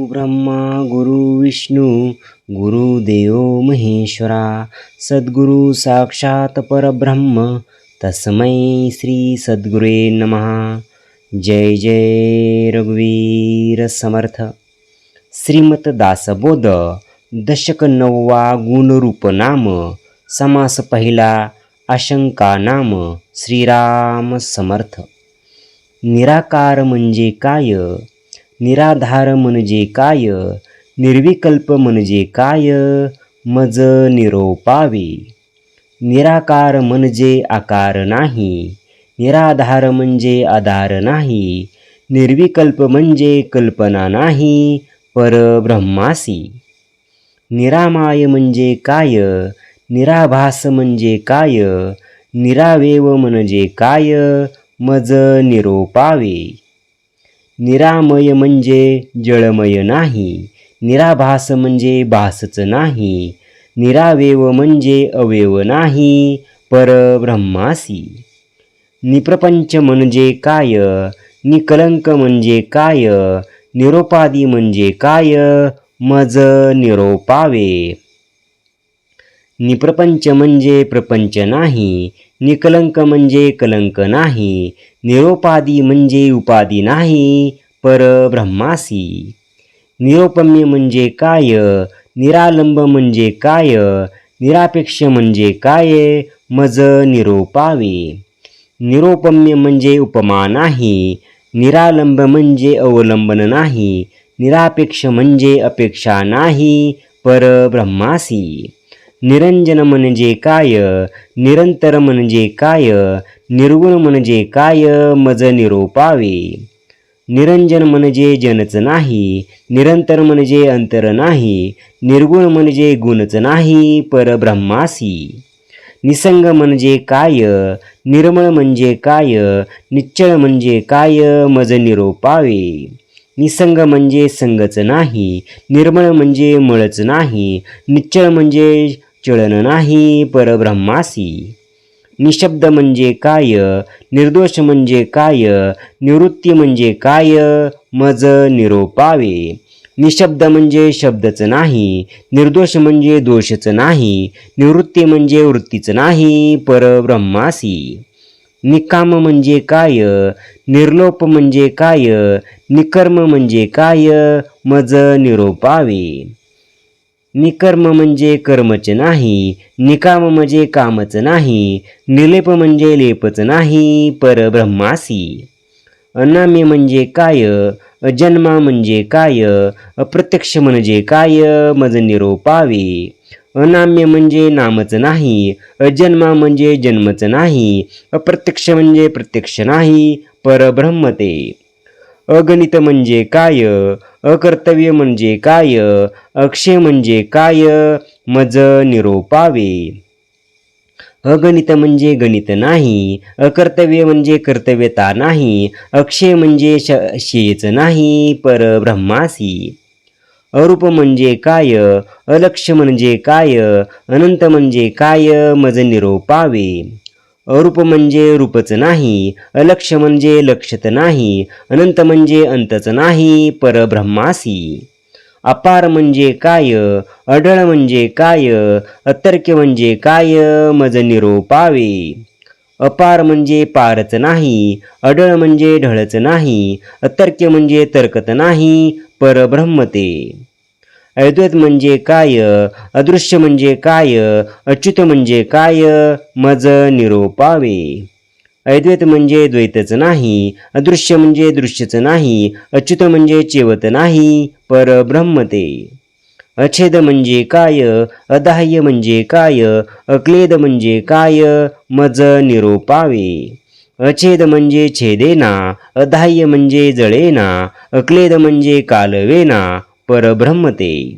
ब्रह्मा गुरु विष्णू गुरुदेव महेश्वरा सद्गुरु साक्षात परब्रह्म तस्मै श्री सद्गुरे नमः। जय जय रघुवीर समर्थ। श्रीमत दासबोध दशक नववा गुणरूप नाम समास पहिला आशंका नाम श्रीराम समर्थ। निराकार म्हणजे काय? निराधार म्हणजे काय निर्विकल्प म्हणजे काय मज निरोपावे. निराकार म्हणजे आकार नाही निराधार म्हणजे आधार नाही निर्विकल्प म्हणजे कल्पना नाही परब्रह्मासी. निरामाय म्हणजे काय निराभास म्हणजे काय निरावेव म्हणजे काय मज निरोपावे. निरामय म्हणजे जळमय नाही निराभास म्हणजे भासच नाही निरावेव म्हणजे अवयव नाही परब्रह्मासी. निप्रपंच म्हणजे काय निकलंक म्हणजे काय निरोपादी म्हणजे काय मज निरोपावे. निप्रपंच म्हणजे प्रपंच नाही निकलंक म्हणजे कलंक नाही निरोपादी म्हणजे उपाधी नाही परब्रह्मासी. निरोपम्य म्हणजे काय निरालंब म्हणजे काय निरापेक्ष म्हणजे काय मज निरोपावे. निरोपम्य म्हणजे उपमा नाही निरालंब म्हणजे अवलंबन नाही निरापेक्ष म्हणजे अपेक्षा नाही परब्रह्मासी. निरंजन म्हणजे काय निरंतर म्हणजे काय निर्गुण म्हणजे काय मज निरोपावे। निरंजन म्हणजे जनच नाही निरंतर म्हणजे अंतर नाही निर्गुण म्हणजे गुणच नाही परब्रह्मासी। निसंग म्हणजे काय निर्मळ म्हणजे काय निश्चळ म्हणजे काय मज निरोपावे। निसंग म्हणजे संगच नाही निर्मळ म्हणजे मळच नाही निश्चळ म्हणजे चळन नाही परब्रह्मासी. निशब्द म्हणजे काय? निर्दोष म्हणजे काय? निवृत्ती म्हणजे काय? मज निरोपावे. निशब्द म्हणजे शब्दच नाही निर्दोष म्हणजे दोषच नाही निवृत्ती म्हणजे वृत्तीच नाही परब्रह्मासी. निकाम म्हणजे काय? निर्लोप म्हणजे काय? निकर्म म्हणजे काय? मज निरोपावे. निकर्म म्हणजे कर्मच नाही निकाम म्हणजे कामच नाही निलेप म्हणजे लेपच नाही परब्रह्मासी. अनाम्य म्हणजे काय अजन्मा म्हणजे काय अप्रत्यक्ष म्हणजे काय मज निरोपावे. अनाम्य म्हणजे नामच नाही अजन्मा म्हणजे जन्मच नाही अप्रत्यक्ष म्हणजे प्रत्यक्ष नाही परब्रह्मते अगणित म्हणजे काय? अकर्तव्य म्हणजे काय? अक्षय म्हणजे काय? मज निरोपावे. अगणित म्हणजे गणित नाही अकर्तव्य म्हणजे कर्तव्यता नाही अक्षय म्हणजे श शेच नाही परब्रह्मासी. अरूप म्हणजे काय? अलक्ष म्हणजे काय? अनंत म्हणजे काय? मज निरोपावे. अरूप म्हणजे रूपच नाही अलक्ष म्हणजे लक्षत नाही अनंत म्हणजे अंतच नाही परब्रह्मासी. अपार म्हणजे काय अढळ म्हणजे काय अतर्क्य म्हणजे काय मज निरोपावे. अपार म्हणजे पारच नाही अडळ म्हणजे ढळच नाही अतर्क्य म्हणजे तर्कत नाही परब्रह्मते. अद्वैत म्हणजे काय? अदृश्य म्हणजे काय? अच्युत म्हणजे काय? मज निरोपावे. अद्वैत म्हणजे द्वैतच नाही अदृश्य म्हणजे दृश्यच नाही अच्युत म्हणजे चेवत नाही परब्रह्म ते अछेद म्हणजे काय? अदाह्य म्हणजे काय? अक्लेद म्हणजे काय? मज निरोपावे. अछेद म्हणजे छेदेना अदाह्य म्हणजे जळेना अक्लेद म्हणजे कालवेना परब्रह्म ते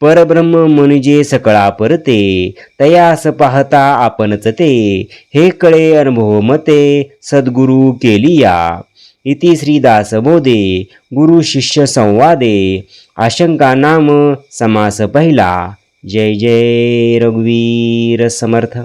परब्रह्म म्हणजे सकळा परते तयास पाहता आपणच ते. हे कळे अनुभव मते सद्गुरु केलिया. इति श्रीदासबोधे गुरु शिष्य संवादे. आशंका नाम समास पहिला. जय जय रघुवीर समर्थ.